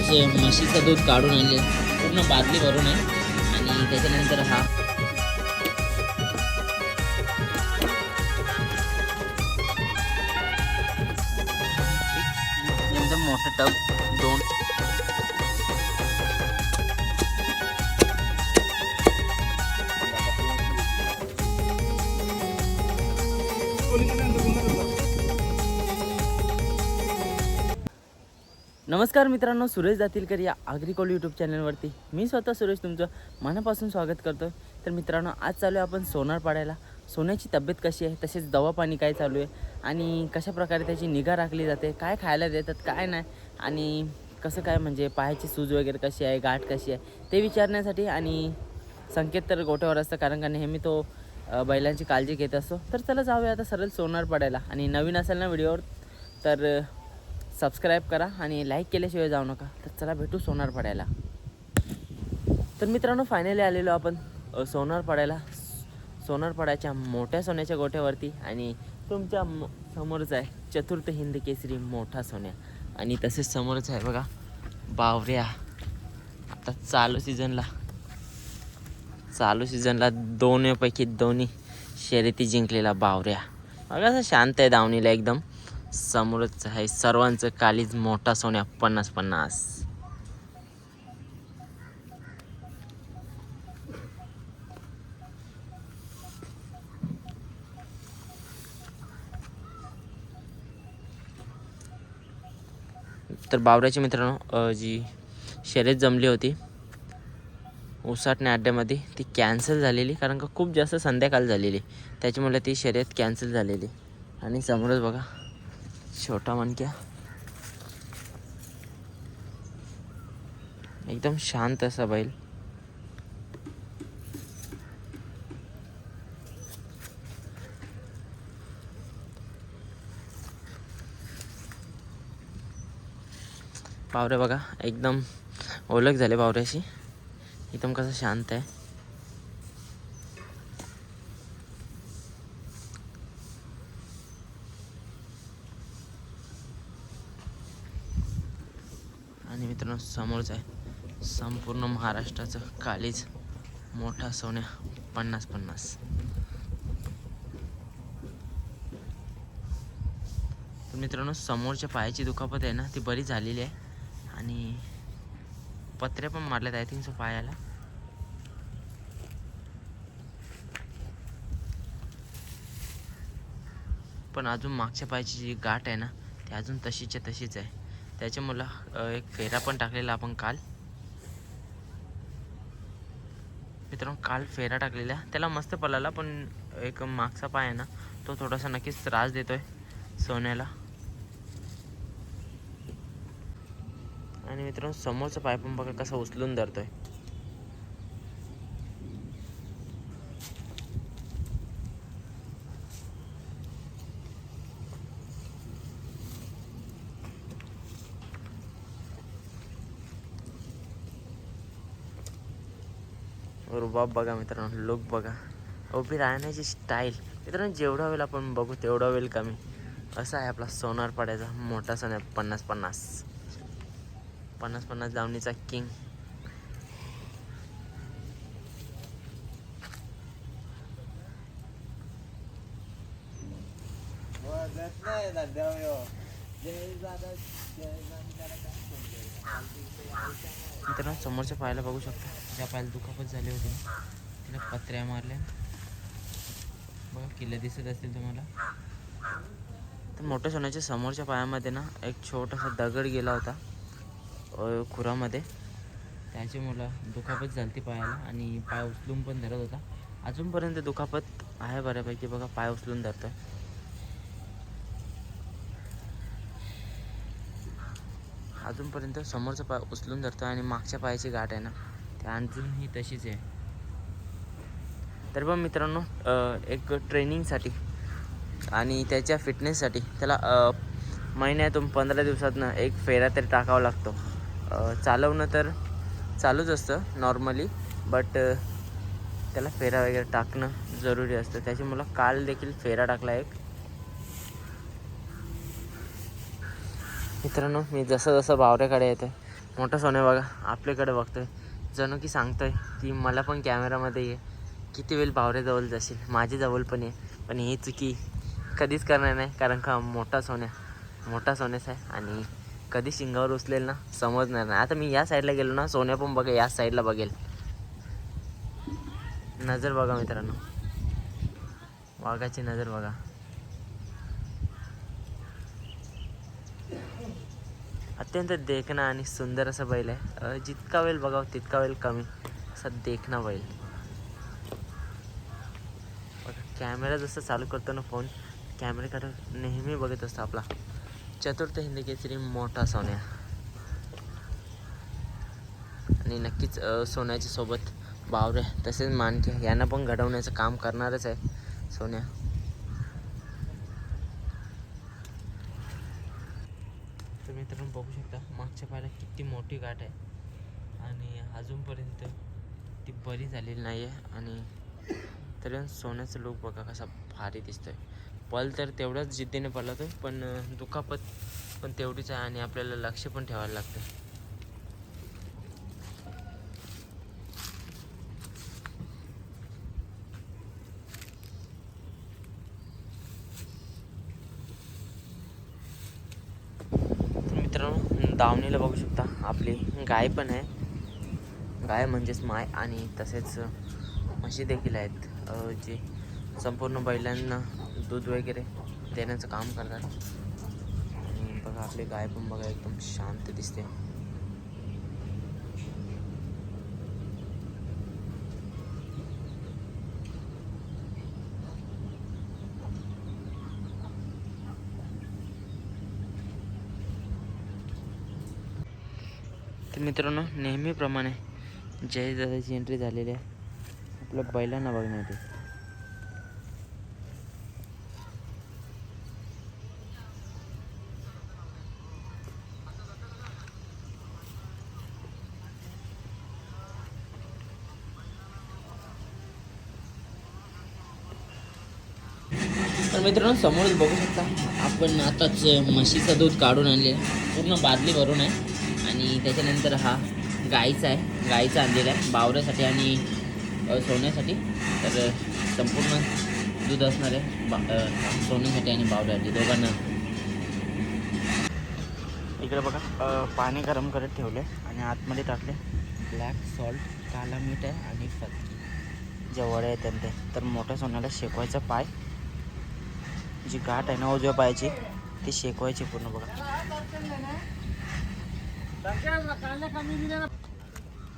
म्हशीचं दूध काढून आणले. पूर्ण बादली भरून आहे. आणि त्याच्यानंतर हा नमस्कार मित्रांनो सुरेश जातीलकर या आग्रिकोल यूट्यूब चॅनलवरती. मी स्वतः सुरेश तुमचं मनापासून स्वागत करतो तर मित्रांनो आज चालू आहे आपण सोनार पाडायला. सोन्याची तब्येत कशी आहे? तसेच दवा पाणी काय चालू आहे? आणि कशा प्रकारे त्याची निगा राखली जाते? काय खायला देतात? काय नाही? आणि कसं काय म्हणजे पायाची सूज वगैरे कशी आहे? गाठ कशी आहे? ते विचारण्यासाठी आणि संकेत तर गोठ्यावर असतं कारण का नेहमी तो बैलांची काळजी घेत असतो. तर चला जाऊया आता सरळ सोनार पडायला. आणि नवीन असेल ना व्हिडिओवर तर सबस्क्राईब करा आणि लाईक केल्याशिवाय जाऊ नका. तर चला भेटू सोनार पडायला. तर मित्रांनो फायनली आलेलो आपण सोनार पडायला. सोनार पडायच्या मोठ्या सोन्याच्या गोठ्यावरती आणि तुमच्या म- समोरच आहे चतुर्थ हिंद केसरी मोठा सोन्या. आणि तसेच समोरच आहे बघा बावऱ्या. आता चालू सीझनला चालू सीझनला दोन्हीपैकी दोन्ही शर्यती जिंकलेला बावऱ्या. बघा असं शांत आहे दावणीला एकदम. समोरच आहे. सर्वांचं कालीज मोठा सोन्या पन्नास पन्नास. तर बावऱ्याचे मित्रांनो जी शर्यत जमली होती उसाटण्या अड्ड्यामध्ये ती कॅन्सल झालेली कारण का खूप जास्त संध्याकाळ झालेली. त्याच्यामुळे ती शर्यत कॅन्सल झालेली. आणि समोरच बघा छोटा मन क्या? एकदम शांत असा बैल पावरे बघा, एकदम ओळख झाले पावऱ्याशी. एकदम कसं शांत आहे. मित्रांनो समोरच आहे. संपूर्ण महाराष्ट्राचं कालीज मोठा सोन्या पन्नास पन्नास. तर मित्रांनो समोरच्या पायाची दुखापत आहे ना ती बरी झालेली आहे. आणि पत्र्या पण मारल्यात आय थिंक सो पायाला. पण अजून मागच्या पायाची जी गाठ आहे ना ती अजून तशीच्या तशीच आहे. त्याच्यामुळं अ, एक फेरा पण टाकलेला आपण काल. मित्रांनो काल फेरा टाकलेला त्याला मस्त पळाला पण एक मागचा पाय आहे ना तो थोडासा नक्कीच त्रास देतोय सोन्याला. आणि मित्रांनो समोरचा पाय पण बघा कसा उचलून धरतोय. रुबाब बघा मित्रांनो लुक बघा. उभी राहण्याची स्टाईल मित्रांनो जेवढा वेळ आपण बघू तेवढा वेळ कमी. असा आहे आपला सोनार पाड्याचा मोठा सण आहे पन्नास पन्नास. पन्नास पन्नास दावणीचा किंग मित्रांनो समोरच्या पायाला बघू शकता. ज्या पायाला दुखापत झाली होती ना तिला पत्र्या मारल्या. बघा किल्ले दिसत असतील तुम्हाला. तर मोठ्या सोन्याच्या समोरच्या पायामध्ये ना एक छोटासा दगड गेला होता खुरामध्ये. त्याची मुलं दुखापत झाली पायाला आणि पाय उचलून पण धरत होता. अजूनपर्यंत दुखापत आहे बऱ्यापैकी. बघा पाय उचलून धरतोय. अजूनपर्यंत समोरचा पाय उचलून धरतो आणि मागच्या पायाची गाठ आहे ना ते अजूनही तशीच आहे. तर पण मित्रांनो एक ट्रेनिंगसाठी आणि त्याच्या फिटनेससाठी त्याला महिन्यातून पंधरा दिवसातनं एक फेरा तरी टाकावा लागतो. चालवणं तर चालूच असतं नॉर्मली बट त्याला फेरा वगैरे टाकणं जरुरी असतं. त्याच्यामुळं काल देखील फेरा टाकला एक. मित्रांनो मी जसं जसं बावऱ्याकडे येतो मोठं सोने बघा आपल्याकडे बघतोय. जणू की सांगतोय की मला पण कॅमेरामध्ये ये. किती वेळ बावऱ्याजवळ जाशील? माझ्याजवळ पण ये. पण ही चुकी कधीच करणार नाही कारण का मोठा सोन्या मोठा सोन्याच आहे. आणि कधी शिंगावर उचलेल ना समजणार नाही. आता मी या साईडला गेलो ना सोन्या पण बघा या साईडला बघेल. नजर बघा मित्रांनो. वाघाची नजर बघा. अत्यंत देखणा आणि सुंदर असा बैल आहे. जितका वेळ बघावं तितका वेळ कमी. असा देखणा बैल. बघा कॅमेरा जसं चालू करतो ना फोन कॅमेराकडे नेहमी बघत असतो आपला. चतुर्थ हिंदी केसरी मोठा सोन्या. आणि नक्कीच सोन्याच्या सोबत बावरे तसेच मानके यांना पण घडवण्याचं काम करणारच आहे सोन्या तर मित्रांनो बघू शकता मागच्या पायाला किती मोठी गाठ आहे. आणि अजूनपर्यंत ती बरी झालेली नाही आहे आणि तरी सोन्याचं लूक बघा कसा भारी दिसतोय. पल तर तेवढाच जिद्दीने पळतो पण दुखापत पण तेवढीच आहे आणि आपल्याला लक्ष पण ठेवायला लागतं तर मित्रांनो दावणीला बघू शकता आपली गाय पण आहे. गाय म्हणजेच माय आणि तसेच म्हशी देखील आहेत. जे संपूर्ण बैलांना दूध वगैरे देण्याचं काम करतात. आणि बघा आपली गाय पण बघा एकदम शांत दिसते. मित्रांनो नेहमीप्रमाणे जय दादाची एंट्री झालेली आहे. आपल्या बैलांना बघण्यात तर मित्रांनो समोरच बघू शकता आपण आताच म्हशीचं दूध काढून आणले पूर्ण बादली भरून आहे. त्याच्यानंतर हा गाईचा आहे. गाईचा आणलेला आहे. बावऱ्यासाठी आणि सोन्यासाठी. तर संपूर्ण दूध असणार आहे. बा सोन्यासाठी आणि बावऱ्यासाठी. दोघांना. इकडे बघा. पाणी गरम करत ठेवले आणि आतमध्ये टाकले. ब्लॅक सॉल्ट काला मीठ आहे आणि फतकी जवळ वड्या आहेत त्यांचे. तर मोठ्या सोन्याला शेकवायचा पाय. जी गाठ आहे ना उजव्या पायाची ती शेकवायची पूर्ण बघा.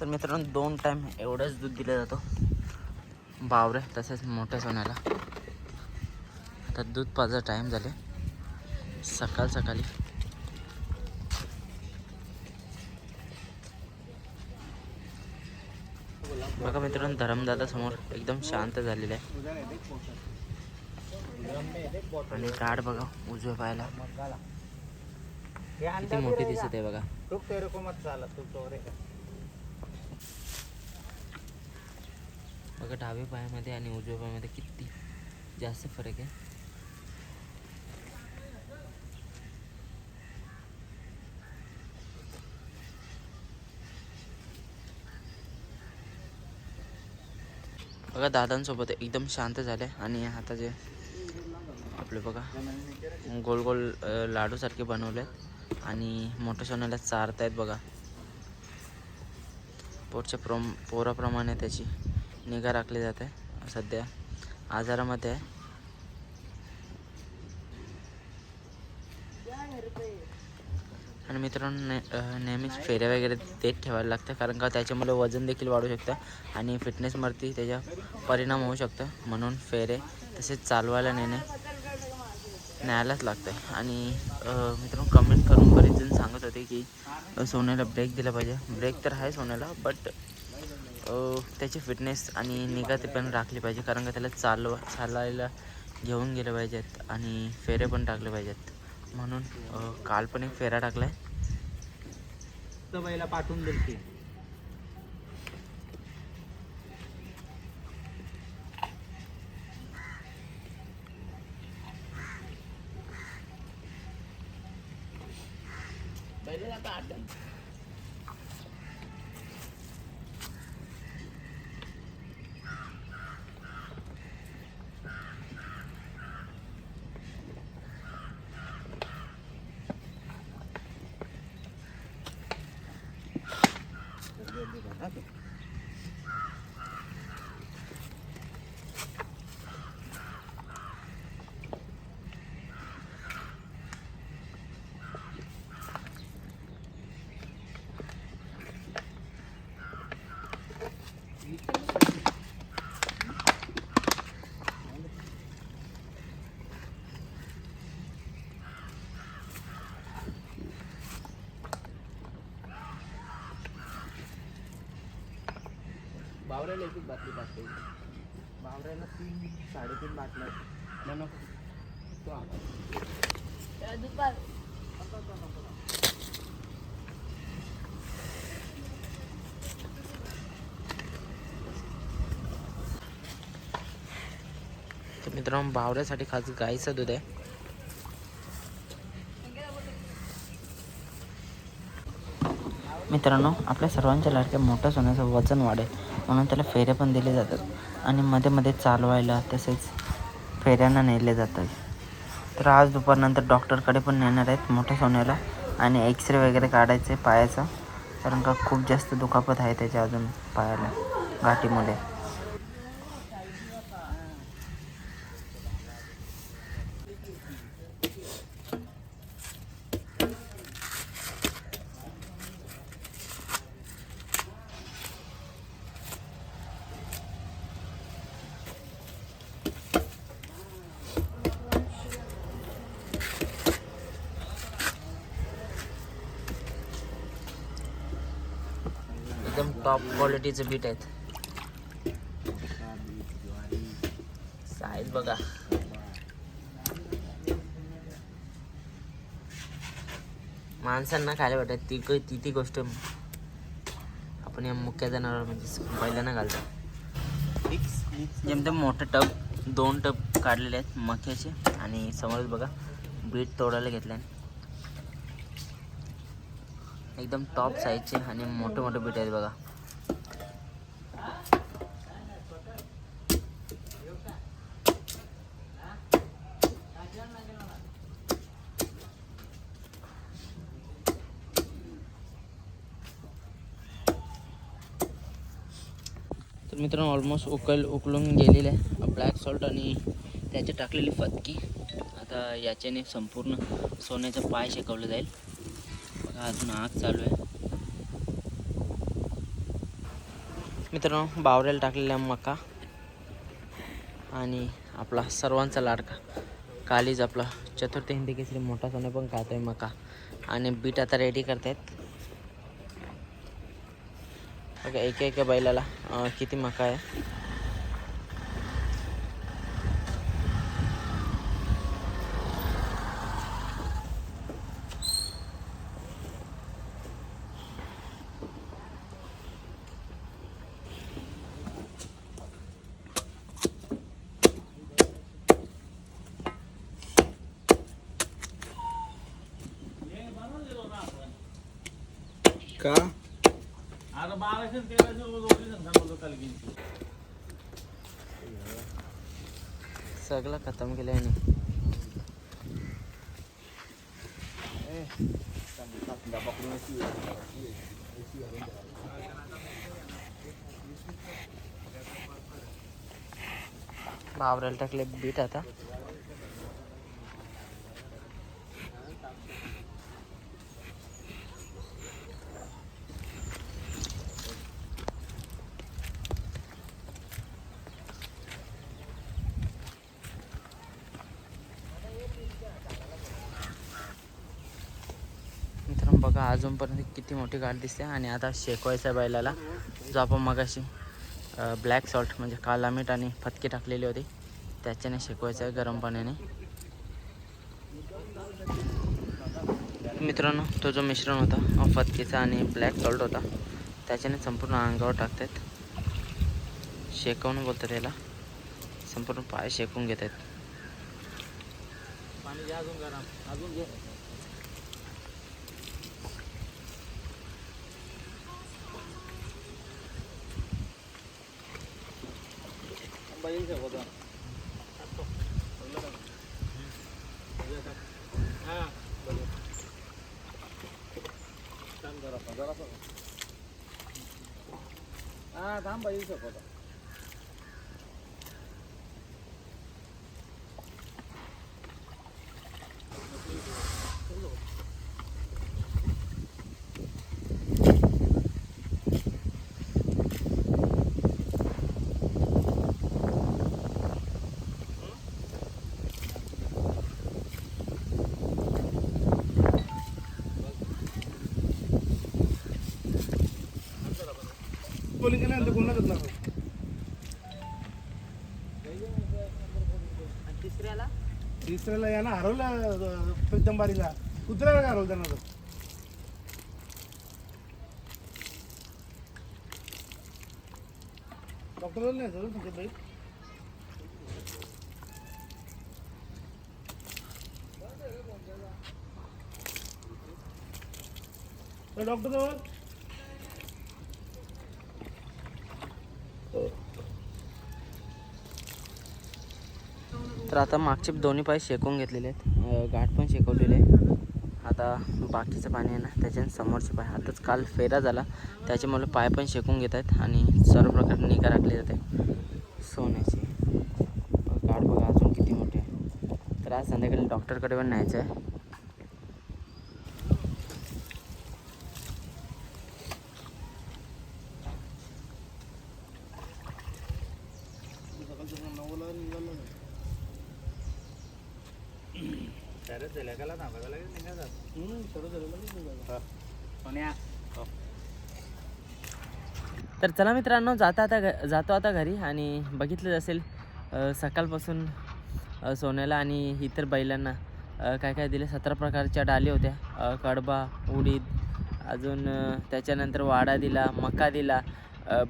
तर मित्रांनो दोन टाईम एवढंच दूध दिलं जातं. बावरे तसेच मोठ्या सोन्याला. आता दूध पाजा टाईम झाले. सकाळ सकाळी. बघा मित्रांनो धरमदादा समोर एकदम शांत झालेला आहे. आणि गाड बघा उजव्या पायाला. किती मोठी दिसत आहे बघा. बघा डाव्या पायामध्ये आणि उजव्या पायामध्ये किती जास्त फरक आहे. बघा दादांसोबत एकदम शांत झाले आणि आता जे आपले बघा गोल गोल लाडूसारखे बनवलेत. आणि मोठ्या सोन्याला चारतायत बघा. पोटच्या प्रम पोराप्रमाणे त्याची निगा राखली जाते सध्या. आजारामध्ये आहे. आणि मित्रांनो ने नेहमीच फेऱ्या वगैरे देत ठेवायला लागतं कारण का त्याच्यामुळे वजन देखील वाढू शकतं आणि फिटनेसवरती त्याचा परिणाम होऊ शकतं. म्हणून फेरे तसेच चालवायला नेणे न्यायलाच लागतं. आणि मित्रांनो कमेंट करून बरेच सांगत होते की सोन्याला ब्रेक दिला पाहिजे. ब्रेक तर आहे सोन्याला बट त्याची फिटनेस आणि निगाते पण राखली पाहिजे कारण का त्याला चालवा चालायला घेऊन गेले पाहिजेत आणि फेरे पण टाकले पाहिजेत. म्हणून काल पण एक फेरा टाकला आहे पाठवून देते बावऱ्याला एक एक बाटली टाकते बावऱ्याला तीन साडेतीन बाटल्या म्हणून तो आला. दुपार. तर मित्रांनो बावऱ्यासाठी खास गाईचं दूध आहे. मित्रांनो आपल्या सर्वांच्या लाडक्या मोठ्या सोन्याचं वजन वाढेल म्हणून त्याला फेऱ्या पण दिले जातात. आणि मध्ये मध्ये चालवायला तसेच फेऱ्यांना नेले जातात. तर आज दुपारनंतर डॉक्टरकडे पण नेणार आहेत मोठ्या सोन्याला आणि एक्सरे वगैरे काढायचे पायाचा कारण का खूप जास्त दुखापत आहे त्याच्या अजून पायाला गाठीमध्ये एकदम टॉप क्वालिटीचं बीट आहेत. साईज बघा. माणसांना खायला भेटत ती काही ती ती गोष्ट आपण या मुख्य जनावर म्हणजे पहिल्यांदा घालतो. एकदम मोठं टब दोन टब काढलेले आहेत मक्याचे आणि समोरच बघा बीट तोडायला घेतलं एकदम टॉप साईजचे आणि मोठे मोठे बीट आहेत बघा. तर मित्रांनो ऑलमोस्ट उकल उकलून गेलेले आहे ब्लॅक सॉल्ट आणि त्याची टाकलेली फतकी आता याच्याने संपूर्ण सोन्याचा पाय शेकवलं जाईल. बघा अजून आग चालू आहे. मित्रांनो बावऱ्याला टाकलेला मका आणि आपला सर्वांचा लाडका. कालीज आपला चतुर्थ हिंदी केसरी मोठा सोने पण खातो आहे मका. आणि बीट आता रेडी करतायत. बघा एका एका बैलाला किती मका आहे. सगळं खतम केलं आहे बावरायला टाकले बीट आता मित्रांनो बघा अजूनपर्यंत किती मोठी गाठ दिसते. आणि आता शेकवायचा आहे बैलाला. जो आपण मगाशी ब्लॅक सॉल्ट म्हणजे काला मीठ आणि फतकी टाकलेली होती त्याच्याने शेकवायचं आहे गरम पाण्याने मित्रांनो तो जो मिश्रण होता फतकीचा आणि ब्लॅक सॉल्ट होता त्याच्याने संपूर्ण अंगावर टाकतात शेकवून बोलतात त्याला संपूर्ण पाय शेकून घेत आहेत पाणी घ्या अजून गरम. अजून 아, 인쇄 보다. 올라가. 아, 올라가. 담 달았어, 거다. तिसऱ्याला यानं हरवलं एकदम बारीला कुत्र्याला काय हरवलं त्यांना तर डॉक्टरला नाही झालं तुमच्या बाई डॉक्टर तर आता मागचे दोन्ही पाय शेकून घेतलेले आहेत. गाठ पण शेकवलेले आहे. आता बाकीचं पाणी आहे ना त्याच्याने समोरचे पाय. आताच काल फेरा झाला त्याच्यामुळे पाय पण शेकून घेत आहेत आणि सर्व प्रकारे निगा राखली जाते. सोन्याची. गाठ बघा अजून किती मोठी. आहे तर आज संध्याकाळी डॉक्टरकडे पण न्यायचं आहे शरद झाल्या का थांबायला लागेल निघायचं हम्म, सर्व झालेलं नाही निघालं. सोन्या तर चला मित्रांनो जाता आता घ जातो आता घरी आणि बघितलं असेल सकाळपासून सोन्याला आणि इतर बैलांना काय काय दिले सतरा प्रकारच्या डाली होत्या कडबा उडीद अजून त्याच्यानंतर वाडा दिला मका दिला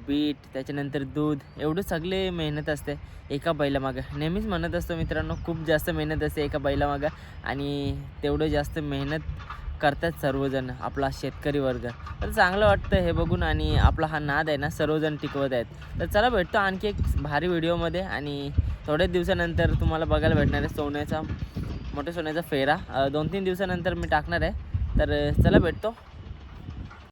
बीट त्याच्यानंतर दूध एवढं सगळे मेहनत असते एका बैलामागं. नेहमीच म्हणत असतो मित्रांनो खूप जास्त मेहनत असते एका बैलामागं आणि तेवढं जास्त मेहनत करतात सर्वजण आपला शेतकरी वर्ग. तर चांगलं वाटतं हे बघून आणि आपला हा नाद आहे ना सर्वजण टिकवत आहेत. तर चला भेटतो आणखी एक भारी व्हिडिओमध्ये आणि थोड्याच दिवसानंतर तुम्हाला बघायला भेटणार आहे सोन्याचा मोठ्या सोन्याचा फेरा. दोन तीन दिवसानंतर मी टाकणार आहे. तर चला भेटतो.